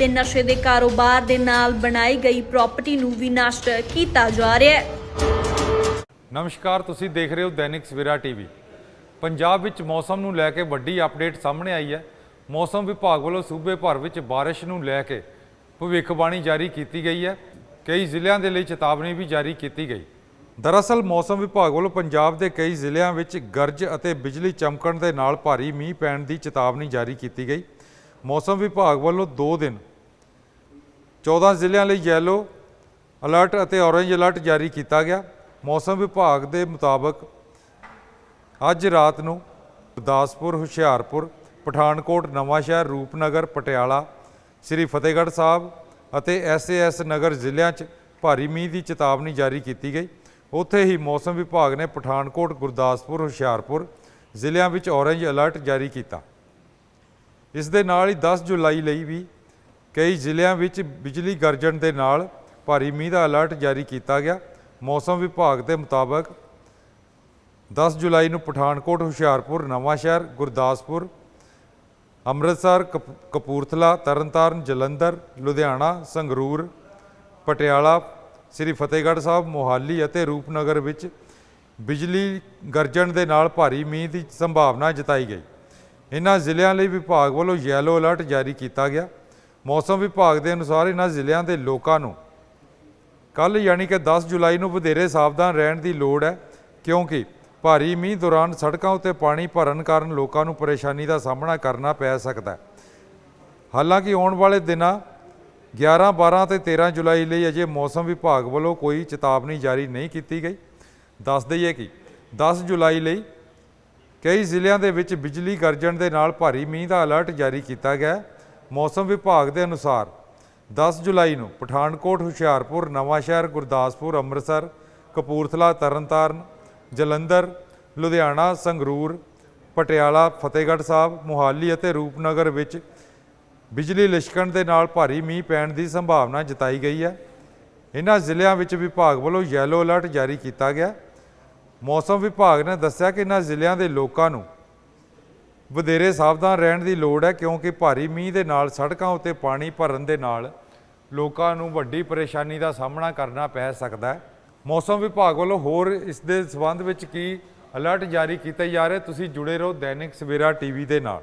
ਤੇ ਨਸ਼ੇ ਦੇ ਕਾਰੋਬਾਰ ਦੇ ਨਾਲ ਬਣਾਈ ਗਈ ਪ੍ਰਾਪਰਟੀ ਨੂੰ ਵੀ ਨਸ਼ਟ ਕੀਤਾ ਜਾ ਰਿਹਾ ਹੈ। ਨਮਸਕਾਰ, ਤੁਸੀਂ ਦੇਖ ਰਹੇ ਹੋ ਦੈਨਿਕ ਸਵੇਰਾ ਟੀਵੀ। ਪੰਜਾਬ ਵਿੱਚ ਮੌਸਮ ਨੂੰ ਲੈ ਕੇ ਵੱਡੀ ਅਪਡੇਟ ਸਾਹਮਣੇ ਆਈ ਹੈ। ਮੌਸਮ ਵਿਭਾਗ ਵੱਲੋਂ ਸੂਬੇ ਭਰ ਵਿੱਚ ਬਾਰਿਸ਼ ਨੂੰ ਲੈ ਕੇ ਭਵਿੱਖਬਾਣੀ ਜਾਰੀ ਕੀਤੀ ਗਈ ਹੈ। ਕਈ ਜ਼ਿਲ੍ਹਿਆਂ ਦੇ ਲਈ ਚੇਤਾਵਨੀ ਵੀ ਜਾਰੀ ਕੀਤੀ ਗਈ। ਦਰਅਸਲ, ਮੌਸਮ ਵਿਭਾਗ ਵੱਲੋਂ ਪੰਜਾਬ ਦੇ ਕਈ ਜ਼ਿਲ੍ਹਿਆਂ ਵਿੱਚ ਗਰਜ ਅਤੇ ਬਿਜਲੀ ਚਮਕਣ ਦੇ ਨਾਲ ਭਾਰੀ ਮੀਂਹ ਪੈਣ ਦੀ ਚੇਤਾਵਨੀ ਜਾਰੀ ਕੀਤੀ ਗਈ। ਮੌਸਮ ਵਿਭਾਗ ਵੱਲੋਂ 2 ਦਿਨ 14 ਜ਼ਿਲ੍ਹਿਆਂ ਲਈ ਯੈਲੋ ਅਲਰਟ ਅਤੇ ਔਰੇਂਜ ਅਲਰਟ ਜਾਰੀ ਕੀਤਾ ਗਿਆ। ਮੌਸਮ ਵਿਭਾਗ ਦੇ ਮੁਤਾਬਕ ਅੱਜ ਰਾਤ ਨੂੰ ਗੁਰਦਾਸਪੁਰ, ਹੁਸ਼ਿਆਰਪੁਰ, ਪਠਾਨਕੋਟ, ਨਵਾਂਸ਼ਹਿਰ, ਰੂਪਨਗਰ, ਪਟਿਆਲਾ, ਸ੍ਰੀ ਫਤਿਹਗੜ੍ਹ ਸਾਹਿਬ ਅਤੇ ਐਸਏਐਸ ਨਗਰ ਜ਼ਿਲ੍ਹਿਆਂ 'ਚ ਭਾਰੀ ਮੀਂਹ ਦੀ ਚੇਤਾਵਨੀ ਜਾਰੀ ਕੀਤੀ ਗਈ। ਉੱਥੇ ਹੀ ਮੌਸਮ ਵਿਭਾਗ ਨੇ ਪਠਾਨਕੋਟ, ਗੁਰਦਾਸਪੁਰ, ਹੁਸ਼ਿਆਰਪੁਰ ਜ਼ਿਲ੍ਹਿਆਂ ਵਿੱਚ ਔਰੇਂਜ ਅਲਰਟ ਜਾਰੀ ਕੀਤਾ। ਇਸ ਦੇ ਨਾਲ ਹੀ 10 ਜੁਲਾਈ ਲਈ ਵੀ ਕਈ ਜ਼ਿਲ੍ਹਿਆਂ ਵਿੱਚ ਬਿਜਲੀ ਗਰਜਣ ਦੇ ਨਾਲ ਭਾਰੀ ਮੀਂਹ ਦਾ ਅਲਰਟ ਜਾਰੀ ਕੀਤਾ ਗਿਆ। ਮੌਸਮ ਵਿਭਾਗ ਦੇ ਮੁਤਾਬਕ 10 ਜੁਲਾਈ ਨੂੰ ਪਠਾਨਕੋਟ, ਹੁਸ਼ਿਆਰਪੁਰ ਨਵਾਂਸ਼ਹਿਰ ਗੁਰਦਾਸਪੁਰ, ਅੰਮ੍ਰਿਤਸਰ, ਕਪ- ਕਪੂਰਥਲਾ, ਤਰਨਤਾਰਨ, ਜਲੰਧਰ, ਲੁਧਿਆਣਾ, ਸੰਗਰੂਰ, ਪਟਿਆਲਾ, ਸ੍ਰੀ ਫਤਿਹਗੜ੍ਹ ਸਾਹਿਬ, ਮੋਹਾਲੀ ਅਤੇ ਰੂਪਨਗਰ ਵਿੱਚ ਬਿਜਲੀ ਗਰਜਣ ਦੇ ਨਾਲ ਭਾਰੀ ਮੀਂਹ ਦੀ ਸੰਭਾਵਨਾ ਜਤਾਈ ਗਈ। ਇਹਨਾਂ ਜ਼ਿਲ੍ਹਿਆਂ ਲਈ ਵਿਭਾਗ ਵੱਲੋਂ ਯੈਲੋ ਅਲਰਟ ਜਾਰੀ ਕੀਤਾ ਗਿਆ। ਮੌਸਮ ਵਿਭਾਗ ਦੇ ਅਨੁਸਾਰ ਇਹਨਾਂ ਜ਼ਿਲ੍ਹਿਆਂ ਦੇ ਲੋਕਾਂ ਨੂੰ ਕੱਲ ਯਾਨੀ ਕਿ 10 ਜੁਲਾਈ ਨੂੰ ਵਧੇਰੇ ਸਾਵਧਾਨ ਰਹਿਣ ਦੀ ਲੋੜ ਹੈ, ਕਿਉਂਕਿ ਭਾਰੀ ਮੀਂਹ ਦੌਰਾਨ ਸੜਕਾਂ ਉੱਤੇ ਪਾਣੀ ਭਰਨ ਕਾਰਨ ਲੋਕਾਂ ਨੂੰ ਪਰੇਸ਼ਾਨੀ ਦਾ ਸਾਹਮਣਾ ਕਰਨਾ ਪੈ ਸਕਦਾ ਹੈ। ਹਾਲਾਂਕਿ ਆਉਣ ਵਾਲੇ ਦਿਨਾਂ 11 12 ਤੇ 13 ਜੁਲਾਈ ਲਈ ਅਜੇ ਮੌਸਮ ਵਿਭਾਗ ਵੱਲੋਂ ਕੋਈ ਚੇਤਾਵਨੀ ਜਾਰੀ ਨਹੀਂ ਕੀਤੀ ਗਈ। ਦੱਸ ਦਈਏ ਕਿ 10 ਜੁਲਾਈ ਲਈ ਕਈ ਜ਼ਿਲ੍ਹਿਆਂ ਦੇ ਵਿੱਚ ਬਿਜਲੀ ਗਰਜਣ ਦੇ ਨਾਲ ਭਾਰੀ ਮੀਂਹ ਦਾ ਅਲਰਟ ਜਾਰੀ ਕੀਤਾ ਗਿਆ ਹੈ। ਮੌਸਮ ਵਿਭਾਗ ਦੇ ਅਨੁਸਾਰ 10 ਜੁਲਾਈ ਨੂੰ ਪਠਾਨਕੋਟ, ਹੁਸ਼ਿਆਰਪੁਰ, ਨਵਾਂਸ਼ਹਿਰ, ਗੁਰਦਾਸਪੁਰ, ਅੰਮ੍ਰਿਤਸਰ, ਕਪੂਰਥਲਾ, ਤਰਨਤਾਰਨ, ਜਲੰਧਰ, ਲੁਧਿਆਣਾ, ਸੰਗਰੂਰ, ਪਟਿਆਲਾ, ਫਤਿਹਗੜ੍ਹ ਸਾਹਿਬ, ਮੋਹਾਲੀ ਅਤੇ ਰੂਪਨਗਰ ਵਿੱਚ ਬਿਜਲੀ ਲਿਸ਼ਕਣ ਦੇ ਨਾਲ ਭਾਰੀ ਮੀਂਹ ਪੈਣ ਦੀ ਸੰਭਾਵਨਾ ਜਤਾਈ ਗਈ ਹੈ। ਇਹਨਾਂ ਜ਼ਿਲ੍ਹਿਆਂ ਵਿੱਚ ਵਿਭਾਗ ਵੱਲੋਂ ਯੈਲੋ ਅਲਰਟ ਜਾਰੀ ਕੀਤਾ ਗਿਆ। ਮੌਸਮ ਵਿਭਾਗ ਨੇ ਦੱਸਿਆ ਕਿ ਇਹਨਾਂ ਜ਼ਿਲ੍ਹਿਆਂ ਦੇ ਲੋਕਾਂ ਨੂੰ ਵਧੇਰੇ ਸਾਵਧਾਨ ਰਹਿਣ ਦੀ ਲੋੜ ਹੈ ਕਿਉਂਕਿ ਭਾਰੀ ਮੀਂਹ ਦੇ ਨਾਲ ਸੜਕਾਂ ਉੱਤੇ ਪਾਣੀ ਭਰਨ ਦੇ ਨਾਲ ਲੋਕਾਂ ਨੂੰ ਵੱਡੀ ਪਰੇਸ਼ਾਨੀ ਦਾ ਸਾਹਮਣਾ ਕਰਨਾ ਪੈ ਸਕਦਾ ਹੈ। ਮੌਸਮ ਵਿਭਾਗ ਵੱਲੋਂ ਹੋਰ ਇਸ ਦੇ ਸਬੰਧ ਵਿੱਚ ਕੀ ਅਲਰਟ ਜਾਰੀ ਕੀਤੇ ਜਾ ਰਹੇ? ਤੁਸੀਂ ਜੁੜੇ ਰਹੋ ਦੈਨਿਕ ਸਵੇਰਾ ਟੀਵੀ ਦੇ ਨਾਲ।